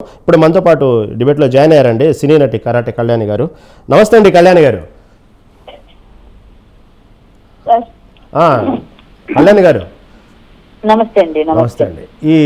ఇప్పుడు మనతో పాటు డిబేట్లో జాయిన్ అయ్యారండి సినీ నటి కరాటే కళ్యాణి గారు. నమస్తే అండి కళ్యాణి గారు. కళ్యాణి గారు. నమస్తే అండి నమస్తే. అండి. ఈ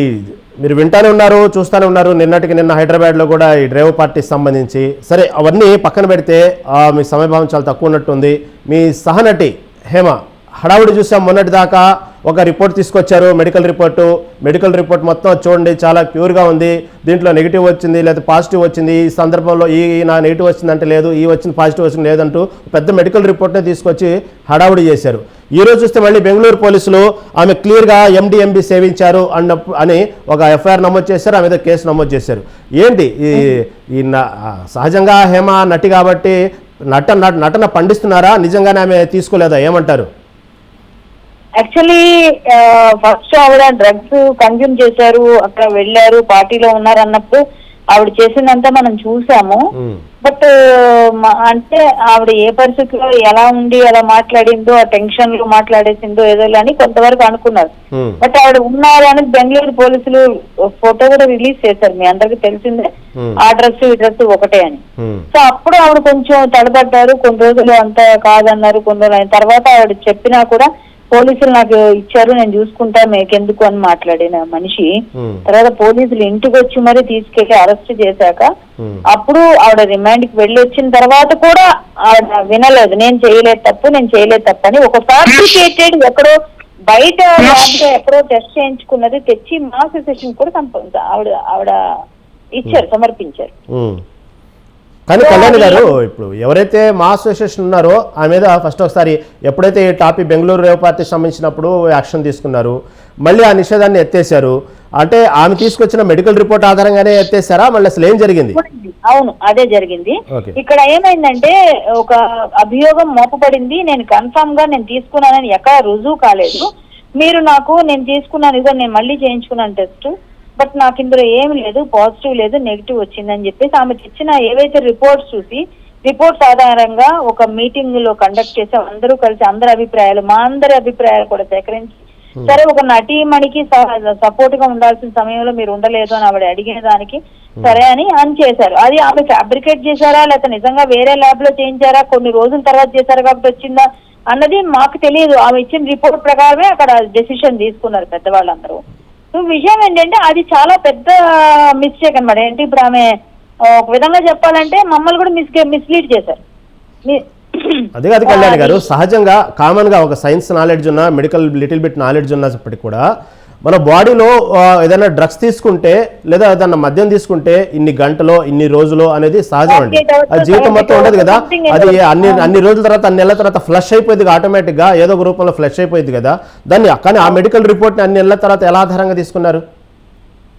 మీరు వింటానే ఉన్నారు చూస్తానే ఉన్నారు. నిన్నటికి నిన్న హైదరాబాద్లో కూడా ఈ డ్రైవ్ పార్టీకి సంబంధించి. సరే అవన్నీ పక్కన పెడితే ఆ, మీ సమయభావం చాలా తక్కువ ఉన్నట్టుంది. మీ సహనటి హేమ హడావుడి చూసాం మొన్నటి దాకా. ఒక రిపోర్ట్ తీసుకొచ్చారు మెడికల్ రిపోర్టు మెడికల్ రిపోర్ట్ మొత్తం చూడండి చాలా ప్యూర్గా ఉంది. దీంట్లో నెగిటివ్ వచ్చింది లేదా పాజిటివ్ వచ్చింది. ఈ సందర్భంలో ఈ నా నెగిటివ్ వచ్చిందంటే లేదు ఈ వచ్చింది పాజిటివ్ వచ్చింది లేదంటూ పెద్ద మెడికల్ రిపోర్ట్నే తీసుకొచ్చి హడావుడి చేశారు. ఈ రోజు చూస్తే మళ్ళీ బెంగళూరు పోలీసులు ఆమె క్లియర్గా ఎండిఎంబి సేవించారు అన్న అని ఒక ఎఫ్ఐఆర్ నమోదు చేశారు ఆమె మీద కేసు నమోదు చేశారు. ఏంటి? ఈ ఈ సహజంగా హేమ నటి కాబట్టి నట- నటన పండిస్తున్నారా? నిజంగానే ఆమె తీసుకోలేదా? ఏమంటారు? యాక్చువల్లీ ఫస్ట్ ఆవిడ డ్రగ్స్ కన్జ్యూమ్ చేశారు అక్కడ వెళ్ళారు పార్టీలో ఉన్నారు అన్నప్పుడు ఆవిడ చేసిందంతా మనం చూసాము. బట్ అంటే ఆవిడ ఏ పరిస్థితిలో ఎలా ఉండి ఎలా మాట్లాడిందో ఆ టెన్షన్లో మాట్లాడేసిందో ఏదో అని కొంతవరకు అనుకున్నారు. బట్ ఆవిడ ఉన్నారు అని బెంగళూరు పోలీసులు ఫోటో కూడా రిలీజ్ చేశారు. మీ అందరికి తెలిసిందే. ఆ డ్రెస్ ఈ డ్రెస్ ఒకటే అని. సో అప్పుడు ఆవిడ కొంచెం తడబడ్డారు. కొన్ని రోజులు అంత కాదన్నారు కొన్ని రోజులు అయిన తర్వాత ఆవిడ చెప్పినా కూడా పోలీసులు నాకు ఇచ్చారు నేను చూసుకుంటా మీకెందుకు అని మాట్లాడిన మనిషి. తర్వాత పోలీసులు ఇంటికి వచ్చి మరీ తీసుకెళ్ళి అరెస్ట్ చేశాక అప్పుడు ఆవిడ రిమాండ్కి వెళ్ళి వచ్చిన తర్వాత కూడా ఆవిడ వినలేదు. నేను చేయలేదు తప్పు నేను చేయలేదు తప్పు అని ఒక ఫ్యాబ్రికేటెడ్ ఎక్కడో బయట ఎక్కడో టెస్ట్ చేయించుకున్నది తెచ్చి మా సెషన్ కూడా ఆవిడ ఆవిడ ఇచ్చారు సమర్పించారు. కానీ కళ్యాణ్ గారు ఇప్పుడు ఎవరైతే మా అసోసియేషన్ ఉన్నారో ఆ మీద ఫస్ట్ ఒకసారి ఎప్పుడైతే ఈ టాపిక్ బెంగళూరు రేవ్ పార్టీ సంబంధించినప్పుడు యాక్షన్ తీసుకున్నారు మళ్ళీ ఆ నిషేధాన్ని ఎత్తేసారు అంటే ఆమె తీసుకొచ్చిన మెడికల్ రిపోర్ట్ ఆధారంగానే ఎత్తేసారా మళ్ళీ అసలు ఏం జరిగింది? అవును అదే జరిగింది. ఇక్కడ ఏమైందంటే ఒక అభియోగం మోపబడింది. నేను కన్ఫర్మ్గా నేను తీసుకున్నానని ఎక్కడ రుజువు కాలేదు. మీరు నాకు నేను తీసుకున్నాను ఇదో నేను మళ్ళీ చేయించుకున్నాను టెస్ట్ బట్ నాకు ఇందులో ఏమి లేదు పాజిటివ్ లేదు నెగిటివ్ వచ్చిందని చెప్పేసి ఆమె తెచ్చిన ఏవైతే రిపోర్ట్స్ చూసి రిపోర్ట్స్ ఆధారంగా ఒక మీటింగ్లో కండక్ట్ చేసాం అందరూ కలిసి అందరి అభిప్రాయాలు మా అందరి అభిప్రాయాలు కూడా సేకరించి సరే ఒక నటీమణికి సపోర్ట్గా ఉండాల్సిన సమయంలో మీరు ఉండలేదు అని ఆవిడ అడిగిన దానికి సరే అని అని చేశారు. అది ఆమె ఫ్యాబ్రికేట్ చేశారా లేకపోతే నిజంగా వేరే ల్యాబ్లో చేయించారా కొన్ని రోజుల తర్వాత చేశారు కాబట్టి వచ్చిందా అన్నది మాకు తెలియదు. ఆమె ఇచ్చిన రిపోర్ట్ ప్రకారమే అక్కడ డెసిషన్ తీసుకున్నారు పెద్దవాళ్ళందరూ. సో విషయం ఏంటంటే అది చాలా పెద్ద మిస్టేక్ అన్నమాట. ఏంటి ఇప్పుడు ఆమె ఒక విధంగా చెప్పాలంటే మమ్మల్ని కూడా మిస్ మిస్లీడ్ చేశారు. అదే కాదు కళ్యాణ్ గారు సహజంగా కామన్గా ఒక సైన్స్ నాలెడ్జ్ ఉన్న మెడికల్ లిటిల్ బిట్ నాలెడ్జ్ ఉన్నప్పటికీ కూడా మన బాడీలో ఏదైనా డ్రగ్స్ తీసుకుంటే లేదా ఏదైనా మద్యం తీసుకుంటే ఇన్ని గంటలో ఇన్ని రోజులో అనేది సహజం అండి అది జీవితం మొత్తం ఉండదు కదా. అది అన్ని అన్ని రోజుల తర్వాత అన్ని నెలల తర్వాత ఫ్లష్ అయిపోయింది ఆటోమేటిక్గా ఏదో ఒక రూపంలో ఫ్లష్ అయిపోయింది కదా. దాన్ని కానీ ఆ మెడికల్ రిపోర్ట్ని అన్ని నెలల తర్వాత ఎలా ఆధారంగా తీసుకున్నారు?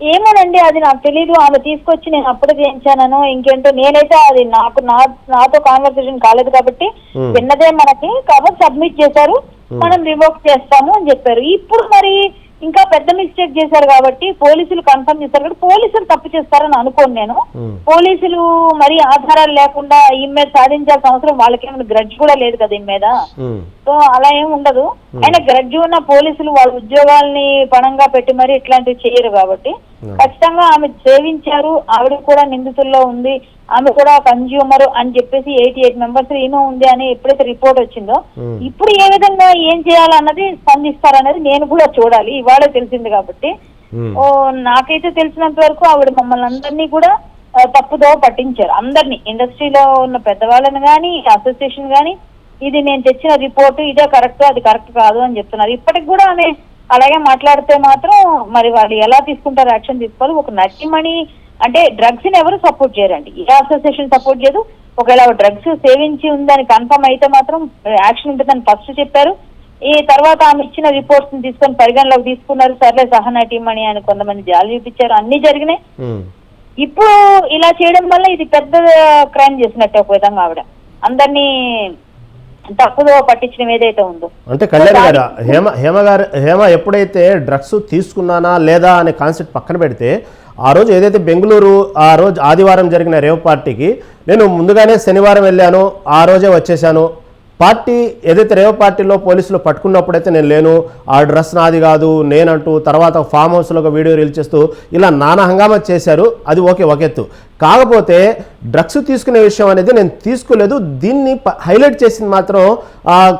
ఏమోనండి అది నాకు తెలీదు. ఆమె తీసుకొచ్చి నేను అప్పుడే చేయించానను. ఇంకేంటో నేనైతే అది నాకు నా నాతో కాన్వర్సేషన్ కాలేదు కాబట్టి. విన్నదే మనకి. కాబట్టి సబ్మిట్ చేశారు. మనం రివోక్ చేస్తాము అని చెప్పారు. ఇప్పుడు మరి ఇంకా పెద్ద మిస్టేక్ చేశారు కాబట్టి పోలీసులు కన్ఫర్మ్ చేశారు కాబట్టి పోలీసులు తప్పు చేస్తారని అనుకోను నేను. పోలీసులు మరి ఆధారాలు లేకుండా ఈ మీద సాధించాల్సిన అవసరం వాళ్ళకేమైనా గ్రడ్జ్ కూడా లేదు కదా ఈ మీద. సో అలా ఏం ఉండదు. అయినా గ్రడ్జ్ ఉన్న పోలీసులు వాళ్ళ ఉద్యోగాల్ని పణంగా పెట్టి మరి ఇట్లాంటివి చేయరు కాబట్టి. ఖచ్చితంగా ఆమె సేవించారు. ఆవిడ కూడా నిందితుల్లో ఉంది. ఆమె కూడా కన్జ్యూమర్ అని చెప్పేసి ఎయిటీ ఎయిట్ మెంబర్స్ ఈమె ఉంది అని ఎప్పుడైతే రిపోర్ట్ వచ్చిందో. ఇప్పుడు ఏ విధంగా ఏం చేయాలన్నది స్పందిస్తారన్నది నేను కూడా చూడాలి. ఇవాళే తెలిసింది కాబట్టి. ఓ నాకైతే తెలిసినంత వరకు ఆవిడ మమ్మల్ని అందరినీ కూడా తప్పుదో పట్టించారు. అందరినీ ఇండస్ట్రీలో ఉన్న పెద్దవాళ్ళని కానీ అసోసియేషన్ కానీ ఇది నేను తెచ్చిన రిపోర్ట్ ఇదే కరెక్ట్ అది కరెక్ట్ కాదు అని చెప్తున్నారు. ఇప్పటికి కూడా ఆమె అలాగే మాట్లాడితే మాత్రం మరి వాళ్ళు ఎలా తీసుకుంటారు యాక్షన్ తీసుకోవాలి? ఒక నటిమణి అంటే డ్రగ్స్ని ఎవరు సపోర్ట్ చేయరండి. ఏ అసోసియేషన్ సపోర్ట్ చేయదు. ఒకవేళ డ్రగ్స్ సేవించి ఉందని కన్ఫర్మ్ అయితే మాత్రం యాక్షన్ ఉంటుందని ఫస్ట్ చెప్పారు. ఈ తర్వాత ఆమె ఇచ్చిన రిపోర్ట్స్ని తీసుకొని పరిగణలోకి తీసుకున్నారు. సర్లే సహనటీమణి అని కొంతమంది జాలి చూపించారు. అన్ని జరిగినాయి. ఇప్పుడు ఇలా చేయడం వల్ల ఇది పెద్ద క్రైమ్ చేసినట్టే ఒక విధంగా ఆవిడ. అందరినీ తప్పుదో పట్టించడం ఏదైతే ఉందో. అంటే కళ్యాణ్ గారు హేమ హేమ గారు హేమ ఎప్పుడైతే డ్రగ్స్ తీసుకున్నానా లేదా అనే కాన్సెప్ట్ పక్కన పెడితే ఆ రోజు ఏదైతే బెంగళూరు ఆ రోజు ఆదివారం జరిగిన రేవ్ పార్టీకి నేను ముందుగానే శనివారం వెళ్ళాను ఆ రోజే వచ్చేసాను పార్టీ ఏదైతే రేవ పార్టీలో పోలీసులు పట్టుకున్నప్పుడైతే నేను లేను ఆ డ్రెస్ నాది కాదు నేనంటూ తర్వాత ఫామ్ హౌస్లో ఒక వీడియో రీల్ చేస్తూ ఇలా నానా హంగామా చేశారు. అది ఓకే ఒక ఎత్తు. కాకపోతే డ్రగ్స్ తీసుకునే విషయం అనేది నేను తీసుకోలేదు. దీన్ని ప- హైలైట్ చేసింది మాత్రం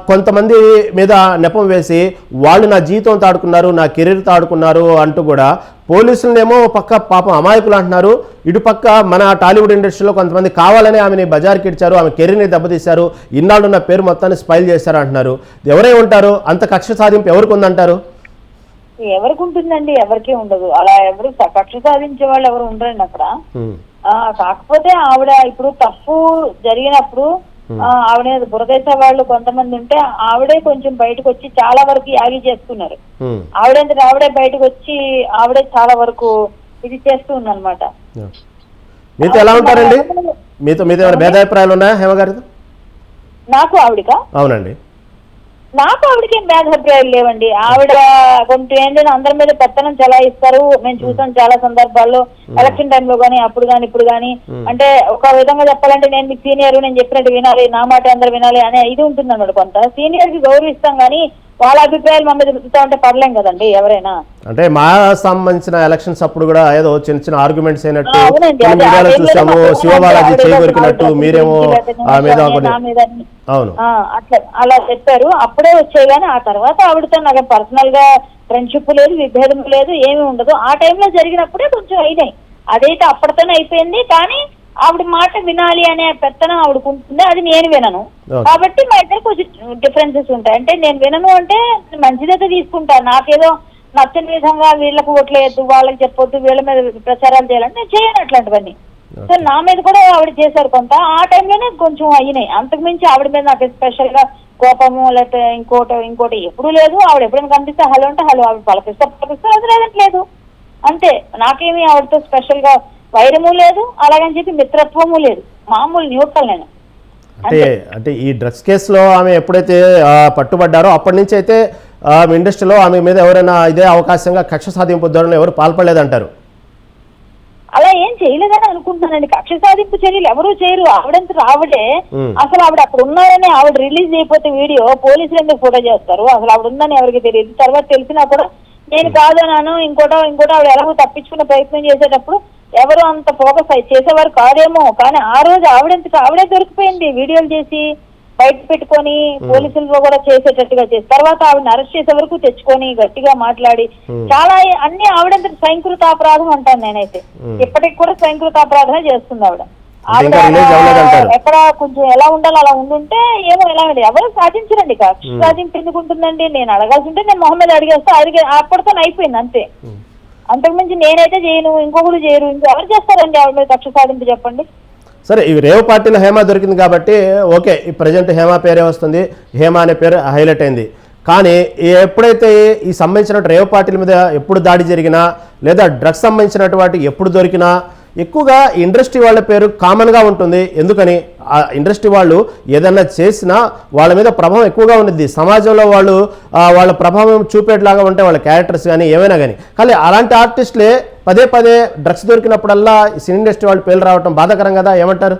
కొంతమంది మీద నెపం వేసి వాళ్ళు నా జీవితం తాడుకున్నారు నా కెరీర్తో ఆడుకున్నారు అంటూ కూడా పోలీసులనేమో పక్క పాపం అమాయకులు అంటున్నారు. ఇటు పక్క మన టాలీవుడ్ ఇండస్ట్రీలో కొంతమంది కావాలని ఆమెని బజార్కి ఇచ్చారు ఆమె కెరీర్ని దెబ్బతీశారు ఇన్నాళ్ళు ఉన్న పేరు మొత్తాన్ని స్పైల్ చేశారు అంటున్నారు. ఎవరై ఉంటారు? అంత కక్ష సాధింపు ఎవరికి ఉందంటారు? ఎవరికి ఉంటుందండి ఎవరికీ ఉండదు. అలా ఎవరు కక్ష సాధించే వాళ్ళు ఎవరు ఉండరండి అక్కడ. కాకపోతే ఆవిడ ఇప్పుడు తప్పు జరిగినప్పుడు ఆవిడ బురదేశ వాళ్ళు కొంతమంది ఉంటే ఆవిడే కొంచెం బయటకు వచ్చి చాలా వరకు యాగి చేస్తున్నారు. ఆవిడంతట ఆవిడే బయటకు వచ్చి ఆవిడే చాలా వరకు ఇది చేస్తూ ఉందన్నమాట. మీతో ఎలా ఉంటారండి? మీతో మీతో ఏమైనా భేదాభిప్రాయాలు ఉన్నాయా హేమ గారితో? నాకు ఆవిడకా? అవునండి. నాకు ఆవిడకి ఏం భేదాభిప్రాయాలు లేవండి. ఆవిడ కొంచెం ఏంటంటే అందరి మీద పెత్తనం చలాయిస్తారు. మేము. చూసాం చాలా సందర్భాల్లో. ఎలక్షన్ టైంలో గానీ అప్పుడు గానీ ఇప్పుడు గానీ. అంటే ఒక విధంగా చెప్పాలంటే నేను మీకు సీనియర్ నేను చెప్పినట్టు వినాలి నా మాట అందరు వినాలి అనే ఇది ఉంటుంది అన్నమాట కొంత. సీనియర్కి గౌరవిస్తాం కానీ వాళ్ళ అభిప్రాయాలు మన మీద ఉంటే పర్లేం కదండి ఎవరైనా. అంటే మా సంబంధించిన ఎలక్షన్స్ అప్పుడు కూడా ఏదో చిన్న చిన్న ఆర్గ్యుమెంట్స్ అయినట్టు మీడియాలో చూసాము శివబాలాజీ ఆవిడ చేయి ఏదో కొరికినట్టు ఆవిడ మీరేమో అవును. అట్లా అలా చెప్పారు అప్పుడే వచ్చాయి కానీ ఆ తర్వాత ఆవిడతో నాకు పర్సనల్గా ఫ్రెండ్షిప్ లేదు విభేదం లేదు ఏమీ ఉండదు. ఆ టైంలో జరిగినప్పుడే కొంచెం అయినాయి. అదైతే అప్పటితోనే అయిపోయింది కానీ ఆవిడ మాట వినాలి అనే పెత్తనం ఆవిడకు ఉంటుంది అది నేను వినను. కాబట్టి మా ఇద్దరు కొంచెం డిఫరెన్సెస్ ఉంటాయి. అంటే నేను వినను అంటే మంచిదైతే తీసుకుంటాను నాకేదో నచ్చని విధంగా వీళ్ళకు ఓట్లేయద్దు వాళ్ళకి చెప్పొద్దు వీళ్ళ మీద ప్రచారాలు చేయాలంటే నేను చేయను అట్లాంటివన్నీ. సో నా మీద కూడా ఆవిడ చేశారు కొంత. ఆ టైంలోనే కొంచెం అయినాయి. అంతకు మించి ఆవిడ మీద నాకు స్పెషల్గా కోపము లేకపోతే ఇంకోటి ఇంకోటి ఎప్పుడు లేదు. ఆవిడ ఎప్పుడైనా కనిపిస్తే హలో అంటే హలో ఆవిడ పలకిస్తే పలకిస్తే అది లేదంటే లేదు. అంతే. నాకేమీ ఆవిడతో స్పెషల్గా వైరము లేదు అలాగని చెప్పి మిత్రత్వము లేదు. మామూలు న్యూట్రల్ నేను. అంటే అంటే ఈ డ్రగ్స్ కేసులో ఆమె ఎప్పుడైతే పట్టుబడ్డారో అప్పటి నుంచి అయితే ఇండస్ట్రీలో ఆమె మీద ఎవరైనా ఇదే అవకాశంగా కక్ష సాధింపు ధోరణి ఎవరు పాల్పడలేదంటారు? అలా ఏం చేయలేదని అనుకుంటున్నానండి. కక్ష సాధింపు చర్యలు ఎవరూ చేయరు. ఆవిడంత ఆవిడే మ్మ్. అసలు ఆవిడ అక్కడ ఉన్నారని ఆవిడ రిలీజ్ అయిపోతే వీడియో పోలీసులు ఎందుకు ఫోటో చేస్తారు? అసలు ఆవిడ ఉందని ఎవరికి తెలియదు. తర్వాత తెలిసినా కూడా నేను కాదన్నాను ఇంకోటో ఇంకోటో ఆవిడ ఎలాగో తప్పించుకునే ప్రయత్నం చేసేటప్పుడు ఎవరు అంత ఫోకస్ అయి చేసేవారు కాదేమో కానీ ఆ రోజు ఆవిడంతట ఆవిడే దొరికిపోయింది. వీడియోలు చేసి బయట పెట్టుకొని పోలీసులతో కూడా చేసేటట్టుగా చేసి తర్వాత ఆవిడని అరెస్ట్ చేసే వరకు తెచ్చుకొని గట్టిగా మాట్లాడి చాలా అన్ని ఆవిడంతటి స్వయంకృతాపరాధం అంటాను నేనైతే. ఇప్పటికి కూడా స్వయంకృతాపరాధమే చేస్తుంది ఆవిడ. అవ్వలేదంటారు. ఎక్కడ కొంచెం ఎలా ఉండాలో అలా ఉండుంటే ఏమో ఎలా ఉంది ఎవరు సాధించరండి కక్ష సాధింపు ఎందుకు ఉంటుందండి. నేను అడగాల్సి ఉంటే నేను మొహం మీద అడిగేస్తా. అడిగే అప్పటితో అయిపోయింది అంతే. అంతకుమించి నేనైతే చేయను ఇంకొకరు చేయరు. ఇంకెవరు చేస్తారండి ఆవిడ మీద కక్ష సాధింపు చెప్పండి? సరే ఈ రేవ్ పార్టీలో హేమ దొరికింది కాబట్టి ఓకే ఈ ప్రజెంట్ హేమ పేరే వస్తుంది. హేమ అనే పేరు హైలైట్ అయింది. కానీ ఎప్పుడైతే ఈ సంబంధించిన రేవ్ పార్టీల మీద ఎప్పుడు దాడి జరిగినా లేదా డ్రగ్స్ సంబంధించినటువంటి ఎప్పుడు దొరికినా ఎక్కువగా ఇండస్ట్రీ వాళ్ళ పేరు కామన్గా ఉంటుంది. ఎందుకని? ఆ ఇండస్ట్రీ వాళ్ళు ఏదన్నా చేసినా వాళ్ళ మీద ప్రభావం ఎక్కువగా ఉంటుంది సమాజంలో వాళ్ళు వాళ్ళ ప్రభావం చూపేట్లాగా ఉంటే వాళ్ళ క్యారెక్టర్స్ కానీ ఏమైనా కానీ. కానీ అలాంటి ఆర్టిస్టులే పదే పదే డ్రగ్స్ దొరికినప్పుడల్లా సినీ ఇండస్ట్రీ వాళ్ళు పేర్లు రావటం బాధాకరం కదా? ఏమంటారు?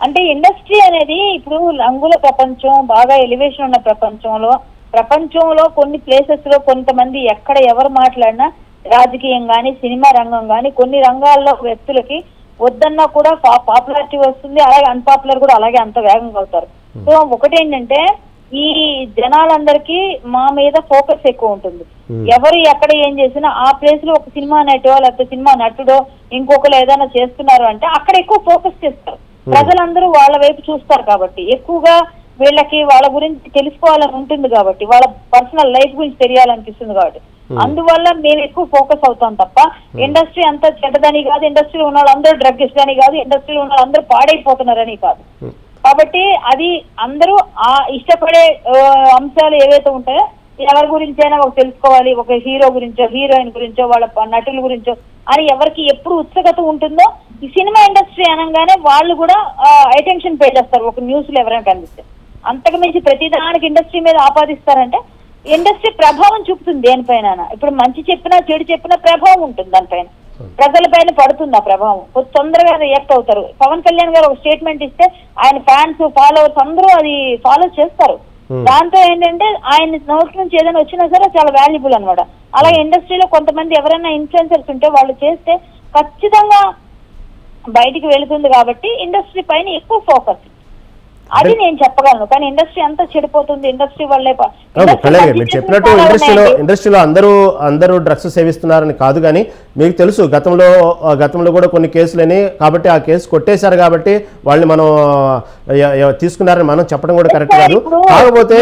అంటే ఇండస్ట్రీ అనేది ఇప్పుడు రంగుల ప్రపంచం బాగా ఎలివేషన్ ఉన్న ప్రపంచంలో ప్రపంచంలో కొన్ని ప్లేసెస్లో కొంతమంది ఎక్కడ ఎవరు మాట్లాడినా రాజకీయం గాని సినిమా రంగం గాని కొన్ని రంగాల్లో వ్యక్తులకి వద్దన్నా కూడా పాపులారిటీ వస్తుంది. అలాగే అన్పాపులర్ కూడా అలాగే అంత వేగంగా అవుతారు. సో ఒకటి ఏంటంటే ఈ జనాలందరికీ మా మీద ఫోకస్ ఎక్కువ ఉంటుంది. ఎవరు ఎక్కడ ఏం చేసినా ఆ ప్లేస్లో ఒక సినిమా నటో లేకపోతే సినిమా నటుడో ఇంకొకరు ఏదైనా చేస్తున్నారు అంటే అక్కడ ఎక్కువ ఫోకస్ చేస్తారు. ప్రజలందరూ వాళ్ళ వైపు చూస్తారు కాబట్టి ఎక్కువగా వీళ్ళకి వాళ్ళ గురించి తెలుసుకోవాలని ఉంటుంది కాబట్టి వాళ్ళ పర్సనల్ లైఫ్ గురించి తెలియాలనిపిస్తుంది కాబట్టి. అందువల్ల మేము ఎక్కువ ఫోకస్ అవుతాం తప్ప ఇండస్ట్రీ అంతా చెడ్డదని కాదు ఇండస్ట్రీలో ఉన్న వాళ్ళందరూ డ్రగ్ అని కాదు ఇండస్ట్రీలో ఉన్న వాళ్ళందరూ పాడైపోతున్నారని కాదు. కాబట్టి అది అందరూ ఆ ఇష్టపడే అంశాలు ఏవైతే ఉంటాయో ఎవరి గురించైనా ఒక తెలుసుకోవాలి ఒక హీరో గురించో హీరోయిన్ గురించో వాళ్ళ నటుల గురించో అని ఎవరికి ఎప్పుడు ఉత్సుకత ఉంటుందో ఈ సినిమా ఇండస్ట్రీ అనగానే వాళ్ళు కూడా అటెన్షన్ పే చేస్తారు ఒక న్యూస్లో ఎవరైనా కనిపిస్తే. అంతకు మించి ప్రతిదానికి ఇండస్ట్రీ మీద ఆపాదిస్తారంటే ఇండస్ట్రీ ప్రభావం చూపుతుంది దేనిపైన ఇప్పుడు మంచి చెప్పినా చెడు చెప్పినా ప్రభావం ఉంటుంది దానిపైన. ప్రజలపైన పడుతుంది ఆ ప్రభావం. తొందరగా రియాక్ట్ అవుతారు. పవన్ కళ్యాణ్ గారు ఒక స్టేట్మెంట్ ఇస్తే ఆయన ఫ్యాన్స్ ఫాలోవర్స్ అందరూ అది ఫాలో చేస్తారు. దాంతో ఏంటంటే ఆయన నోట్ నుంచి ఏదైనా వచ్చినా సరే చాలా వాల్యుబుల్ అనమాట అలాగే ఇండస్ట్రీలో కొంతమంది ఎవరైనా ఇన్ఫ్లుయెన్సర్స్ ఉంటే వాళ్ళు చేస్తే ఖచ్చితంగా బయటికి వెళుతుంది కాబట్టి ఇండస్ట్రీ పైన ఎక్కువ ఫోకస్ అది నేను చెప్పగలను కానీ ఇండస్ట్రీ అంతా చెడిపోతుంది ఇండస్ట్రీ వల్లే గారు మీరు చెప్పినట్టు ఇండస్ట్రీలో. ఇండస్ట్రీలో అందరూ అందరూ డ్రగ్స్ సేవిస్తున్నారని కాదు కానీ మీకు తెలుసు గతంలో గతంలో కూడా కొన్ని కేసులని కాబట్టి ఆ కేసు కొట్టేశారు కాబట్టి వాళ్ళని మనం తీసుకున్నారని మనం చెప్పడం కూడా కరెక్ట్ కాదు కాకపోతే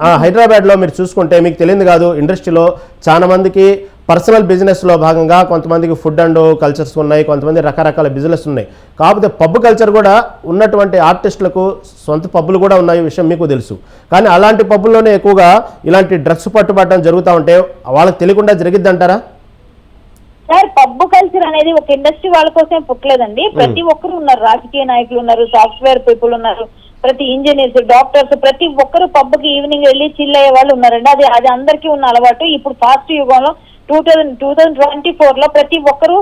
ఆ, హైదరాబాద్లో మీరు చూసుకుంటే మీకు తెలియదు కాదు ఇండస్ట్రీలో చాలా మందికి పర్సనల్ బిజినెస్లో భాగంగా కొంతమందికి ఫుడ్ అండ్ కల్చర్స్ ఉన్నాయి కొంతమంది రకరకాల బిజినెస్ ఉన్నాయి. కాకపోతే పబ్ కల్చర్ కూడా ఉన్నటువంటి ఆర్టిస్టులకు సొంత పబ్బులు కూడా ఉన్నాయి విషయం మీకు తెలుసు. కానీ అలాంటి పబ్బుల్లోనే ఎక్కువగా ఇలాంటి డ్రగ్స్ పట్టుబట్టడం జరుగుతూ ఉంటే వాళ్ళకి తెలియకుండా జరిగిద్దంటారా సార్ పబ్బు కల్చర్ అనేది ఒక ఇండస్ట్రీ వాళ్ళ కోసమే పుట్టలేదండి. ప్రతి ఒక్కరు ఉన్నారు. రాజకీయ నాయకులు ఉన్నారు సాఫ్ట్వేర్ పీపుల్ ఉన్నారు ప్రతి ఇంజనీర్స్ డాక్టర్స్ ప్రతి ఒక్కరు పబ్కి ఈవినింగ్ వెళ్ళి చిల్ అయ్యే వాళ్ళు ఉన్నారండి. అది అది అందరికీ ఉన్న అలవాటు. ఇప్పుడు ఫాస్ట్ యుగంలో two thousand two thousand twenty ఫోర్లో ప్రతి ఒక్కరు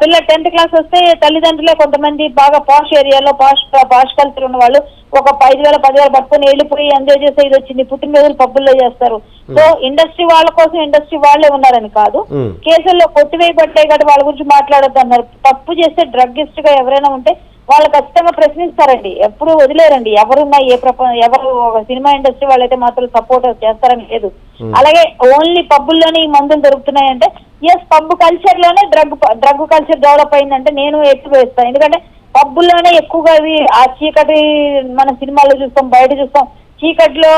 పిల్ల టెన్త్ క్లాస్ వస్తే తల్లిదండ్రులే కొంతమంది బాగా పాష్ ఏరియాలో పాష్ పాష్ కల్చర్ ఉన్న వాళ్ళు ఒక ఐదు వేల పదివేలు పట్టుకొని వెళ్ళిపోయి ఎంజాయ్ చేసే ఇది వచ్చింది పుట్టినరోజులు పబ్బుల్లో చేస్తారు. సో ఇండస్ట్రీ వాళ్ళ కోసం ఇండస్ట్రీ వాళ్ళే ఉన్నారని కాదు. కేసుల్లో కొట్టివేయబట్టాయి కాబట్టి వాళ్ళ గురించి మాట్లాడొద్దు అన్నారు. తప్పు చేస్తే డ్రగ్గిస్ట్గా ఎవరైనా ఉంటే వాళ్ళు ఖచ్చితంగా ప్రశ్నిస్తారండి. ఎప్పుడు వదిలేరండి. ఎవరున్నా ఏ ప్రపంచ ఎవరు ఒక సినిమా ఇండస్ట్రీ వాళ్ళైతే మాత్రం సపోర్ట్ చేస్తారని లేదు. అలాగే ఓన్లీ పబ్బుల్లోనే ఈ మందులు దొరుకుతున్నాయంటే ఎస్ పబ్ కల్చర్లోనే డ్రగ్ డ్రగ్ కల్చర్ డెవలప్ అయిందంటే నేను ఎక్కువ వేస్తాను. ఎందుకంటే పబ్బుల్లోనే ఎక్కువగా ఇవి ఆ చీకటి మన సినిమాల్లో చూస్తాం బయట చూస్తాం. చీకట్లో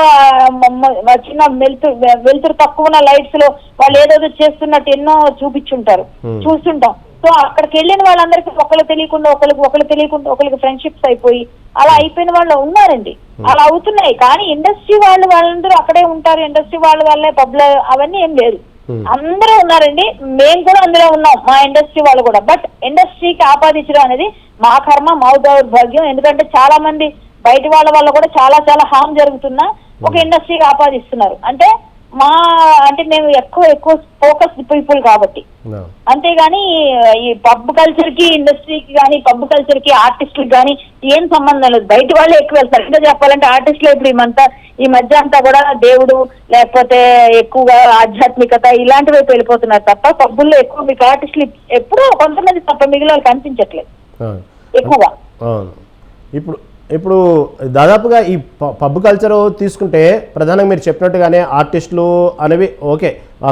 చిన్న వెలుతురు వెలుతురు తక్కువ ఉన్న లైట్స్లో వాళ్ళు ఏదేదో చేస్తున్నట్టు ఎన్నో చూపించుంటారు. చూస్తుంటాం. సో అక్కడికి వెళ్ళిన వాళ్ళందరికీ ఒకళ్ళు తెలియకుండా ఒకరికి ఒకళ్ళు తెలియకుండా ఒకరికి ఫ్రెండ్షిప్స్ అయిపోయి అలా అయిపోయిన వాళ్ళు ఉన్నారండి. అలా అవుతున్నాయి. కానీ ఇండస్ట్రీ వాళ్ళు వాళ్ళందరూ అక్కడే ఉంటారు. ఇండస్ట్రీ వాళ్ళ వాళ్ళే పబ్ల అవన్నీ ఏం లేదు. Hmm. అందరూ ఉన్నారండి. మేము కూడా అందులో ఉన్నాం. మా ఇండస్ట్రీ వాళ్ళు కూడా. బట్ ఇండస్ట్రీకి ఆపాదించడం అనేది మా కర్మ మా దౌర్భాగ్యం. ఎందుకంటే చాలా మంది బయట వాళ్ళ వల్ల కూడా చాలా చాలా హామ్ జరుగుతున్నా ఒక ఇండస్ట్రీకి ఆపాదిస్తున్నారు. అంటే మా అంటే మేము ఎక్కువ ఎక్కువ ఫోకస్ పీపుల్ కాబట్టి. అంతేగాని ఈ పబ్ కల్చర్కి ఇండస్ట్రీకి కానీ పబ్ కల్చర్కి ఆర్టిస్టులకి కానీ ఏం సంబంధం లేదు. బయట వాళ్ళే ఎక్కువ వెళ్తారు. ఇంకా చెప్పాలంటే ఆర్టిస్టులు ఇప్పుడు ఈ మంతా ఈ మధ్య అంతా కూడా దేవుడు లేకపోతే ఎక్కువగా ఆధ్యాత్మికత ఇలాంటి వైపు వెళ్ళిపోతున్నారు తప్ప పబ్బుల్లో ఎక్కువ మీకు ఆర్టిస్టులు ఎప్పుడూ కొంతమంది తప్ప మిగిలిన వాళ్ళు కనిపించట్లేదు. ఎక్కువగా. ఇప్పుడు ఇప్పుడు దాదాపుగా ఈ పబ్ కల్చర్ తీసుకుంటే ప్రధానంగా మీరు చెప్పినట్టుగానే ఆర్టిస్టులు అనేవి ఓకే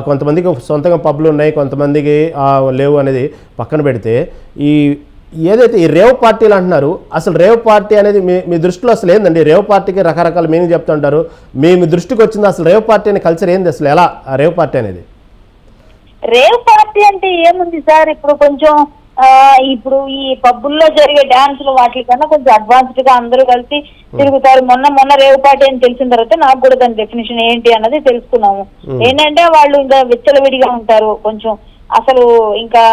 కొంతమందికి సొంతంగా పబ్లు ఉన్నాయి కొంతమందికి లేవు అనేది పక్కన పెడితే ఈ ఏదైతే ఈ రేవ్ పార్టీలు అంటున్నారు అసలు రేవ్ పార్టీ అనేది మీ మీ దృష్టిలో అసలు ఏందండి? రేవ్ పార్టీకి రకరకాల మీనింగ్ చెప్తుంటారు మీ మీ దృష్టికి వచ్చింది అసలు రేవ్ పార్టీ అనే కల్చర్ ఏంది అసలు? ఎలా? రేవ్ పార్టీ అనేది. రేవ్ పార్టీ అంటే ఏముంది సార్? ఇప్పుడు కొంచెం ఇప్పుడు ఈ పబ్బుల్లో జరిగే డాన్సులు వాటి కన్నా కొంచెం అడ్వాన్స్డ్గా అందరూ కలిసి తిరుగుతారు. మొన్న మొన్న రేవ్ పార్టీ అని తెలిసిన తర్వాత నాకు కూడా దాని డెఫినేషన్ ఏంటి అన్నది తెలుసుకున్నాము. ఏంటంటే వాళ్ళు ఇంకా విచ్చలవిడిగా ఉంటారు కొంచెం. అసలు ఇంకా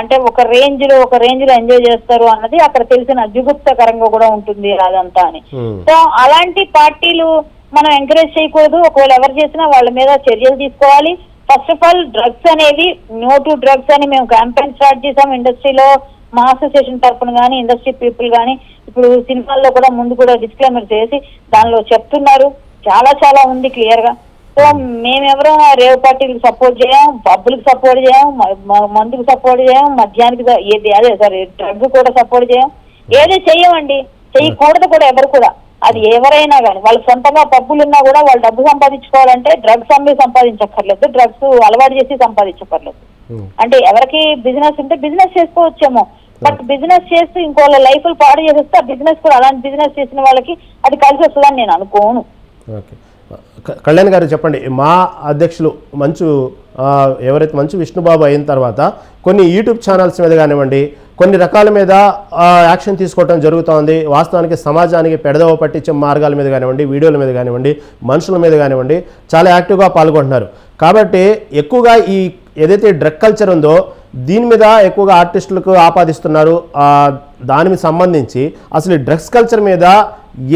అంటే ఒక రేంజ్లో ఒక రేంజ్లో ఎంజాయ్ చేస్తారు అన్నది అక్కడ తెలిసిన జుగుప్తకరంగా కూడా ఉంటుంది అదంతా అని. సో అలాంటి పార్టీలు మనం ఎంకరేజ్ చేయకూడదు. ఒకవేళ ఎవరు చేసినా వాళ్ళ మీద చర్యలు తీసుకోవాలి. ఫస్ట్ ఆఫ్ ఆల్ డ్రగ్స్ అనేది నో టు డ్రగ్స్ అని మేము క్యాంపెయిన్ స్టార్ట్ చేసాం ఇండస్ట్రీలో మా అసోసియేషన్ తరఫున కానీ ఇండస్ట్రీ పీపుల్ కానీ ఇప్పుడు సినిమాల్లో కూడా ముందు కూడా డిస్క్లైమర్ చేసి దానిలో చెప్తున్నారు. చాలా చాలా ఉంది క్లియర్గా. సో మేమెవరో రేవ్ పార్టీలకు సపోర్ట్ చేయం పబ్బులకు సపోర్ట్ చేయం మందుకు సపోర్ట్ చేయం మద్యానికి ఏది అదే సారీ డ్రగ్ కూడా సపోర్ట్ చేయం. ఏది చెయ్యమండి. చెయ్యకూడదు కూడా ఎవరు కూడా. అది ఎవరైనా కానీ వాళ్ళు సొంతంగా పబ్బులు ఉన్నా కూడా వాళ్ళు డబ్బు సంపాదించుకోవాలంటే డ్రగ్స్ అమ్మి సంపాదించక్కర్లేదు డ్రగ్స్ అలవాటు చేసి సంపాదించక్కర్లేదు. Hmm. అంటే ఎవరికి బిజినెస్ ఉంటే బిజినెస్ చేసుకోవచ్చేమో. బట్ బిజినెస్ చేస్తూ ఇంకోళ్ళ లైఫ్ పాడు చేసేస్తే ఆ బిజినెస్ కూడా అలాంటి బిజినెస్ చేసిన వాళ్ళకి అది కలిసి వస్తుందని నేను అనుకోను. కళ్యాణ్ గారు చెప్పండి మా అధ్యక్షులు మంచు ఎవరైతే మంచు విష్ణుబాబు అయిన తర్వాత కొన్ని యూట్యూబ్ ఛానల్స్ మీద కానివ్వండి కొన్ని రకాల మీద యాక్షన్ తీసుకోవడం జరుగుతోంది. వాస్తవానికి సమాజానికి పెడదవ పట్టించే మార్గాల మీద కానివ్వండి వీడియోల మీద కానివ్వండి మనుషుల మీద కానివ్వండి చాలా యాక్టివ్గా పాల్గొంటున్నారు. కాబట్టి ఎక్కువగా ఈ ఏదైతే డ్రగ్ కల్చర్ ఉందో దీని మీద ఎక్కువగా ఆర్టిస్టులకు ఆపాదిస్తున్నారు. దానికి సంబంధించి అసలు డ్రగ్స్ కల్చర్ మీద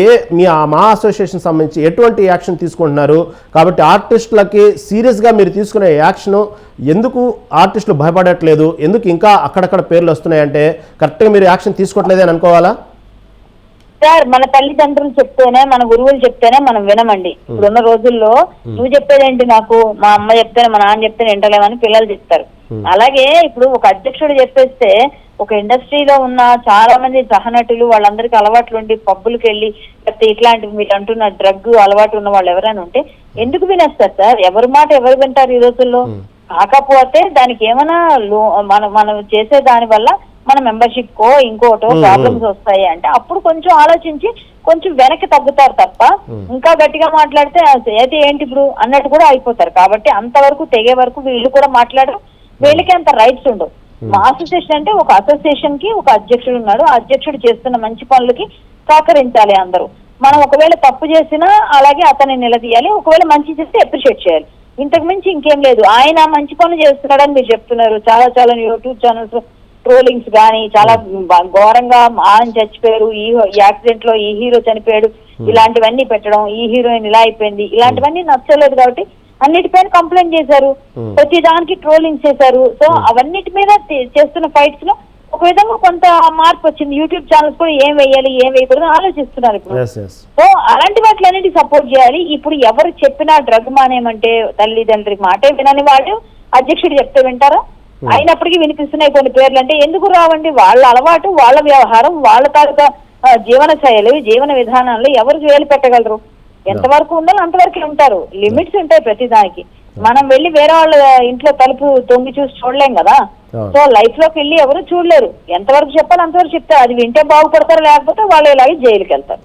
ఏ మీ ఆ మా అసోసియేషన్ సంబంధించి ఎటువంటి యాక్షన్ తీసుకుంటున్నారు? కాబట్టి ఆర్టిస్టులకి సీరియస్గా మీరు తీసుకునే యాక్షను ఎందుకు ఆర్టిస్టులు భయపడట్లేదు? ఎందుకు ఇంకా అక్కడక్కడ పేర్లు వస్తున్నాయంటే కరెక్ట్గా మీరు యాక్షన్ తీసుకోవట్లేదే అనుకోవాలా? సార్ మన తల్లిదండ్రులు చెప్తేనే మన గురువులు చెప్తేనే మనం వినమండి. ఇప్పుడున్న రోజుల్లో నువ్వు చెప్పేదేంటి నాకు? మా అమ్మ చెప్తేనే మా నాన్న చెప్తేనే వింటలేమని పిల్లలు చెప్తారు. అలాగే ఇప్పుడు ఒక అధ్యక్షుడు చెప్పేస్తే ఒక ఇండస్ట్రీలో ఉన్న చాలా మంది సహనటులు వాళ్ళందరికీ అలవాట్లు ఉండి పబ్బులకు వెళ్ళి లేకపోతే ఇట్లాంటివి మీరు అంటున్న డ్రగ్ అలవాటు ఉన్న వాళ్ళు ఎవరైనా ఉంటే ఎందుకు వినేస్తారు సార్? ఎవరి మాట ఎవరు వింటారు ఈ రోజుల్లో? కాకపోతే దానికి ఏమైనా మనం చేసే దాని వల్ల మన మెంబర్షిప్ కో ఇంకోటో ప్రాబ్లమ్స్ వస్తాయి అంటే అప్పుడు కొంచెం ఆలోచించి కొంచెం వెనక్కి తగ్గుతారు తప్ప ఇంకా గట్టిగా మాట్లాడితే అయితే ఏంటి ఇప్పుడు అన్నట్టు కూడా అయిపోతారు. కాబట్టి అంతవరకు తెగే వరకు వీళ్ళు కూడా మాట్లాడరు. వీళ్ళకి అంత రైట్స్ ఉండవు. మా అసోసియేషన్ అంటే ఒక అసోసియేషన్కి ఒక అధ్యక్షుడు ఉన్నాడు. ఆ అధ్యక్షుడు చేస్తున్న మంచి పనులకి సహకరించాలి అందరూ. మనం ఒకవేళ తప్పు చేసినా అలాగే అతన్ని నిలదీయాలి. ఒకవేళ మంచి చేస్తే అప్రిషియేట్ చేయాలి. ఇంతకు మించి ఇంకేం లేదు. ఆయన మంచి పనులు చేస్తున్నాడని మీరు చెప్తున్నారు. చాలా చాలా యూట్యూబ్ ఛానల్స్ ట్రోలింగ్స్ కానీ చాలా బ- ఘోరంగా ఆయన చచ్చిపోయారు. ఈ యాక్సిడెంట్లో ఈ హీరో చనిపోయాడు. ఇలాంటివన్నీ పెట్టడం ఈ హీరోయిన్ ఇలా అయిపోయింది. ఇలాంటివన్నీ నచ్చలేదు కాబట్టి అన్నిటిపైన కంప్లైంట్ చేశారు. ప్రతి దానికి ట్రోలింగ్ చేశారు. సో అవన్నిటి మీద చేస్తున్న ఫైట్స్లో ఒక విధంగా కొంత మార్పు వచ్చింది. యూట్యూబ్ ఛానల్స్ కూడా ఏం వేయాలి ఏం వేయకూడదు ఆలోచిస్తున్నారు ఇప్పుడు. సో అలాంటి వాటిలన్నిటి సపోర్ట్ చేయాలి. ఇప్పుడు ఎవరు చెప్పినా డ్రగ్ మానేయమంటే తల్లిదండ్రులకి మాటే వినని వాడు అధ్యక్షుడు చెప్తే వింటారా? అయినప్పటికీ వినిపిస్తున్నాయి కొన్ని పేర్లు అంటే ఎందుకు రావండి? వాళ్ళ అలవాటు వాళ్ళ వ్యవహారం వాళ్ళ తాలూకా జీవన శైలి జీవన విధానాల్లో ఎవరు వేలు పెట్టగలరు? ఎంతవరకు ఉండాలో అంతవరకే ఉంటారు. లిమిట్స్ ఉంటాయి ప్రతి దానికి. మనం వెళ్ళి వేరే వాళ్ళ ఇంట్లో తలుపు తొంగి చూసి చూడలేం కదా. సో లైఫ్లోకి వెళ్ళి ఎవరు చూడలేరు. ఎంతవరకు చెప్పాలి అంతవరకు చెప్తారు అది వింటే బాగుపడతారు లేకపోతే వాళ్ళు ఇలాగే జైలుకి వెళ్తారు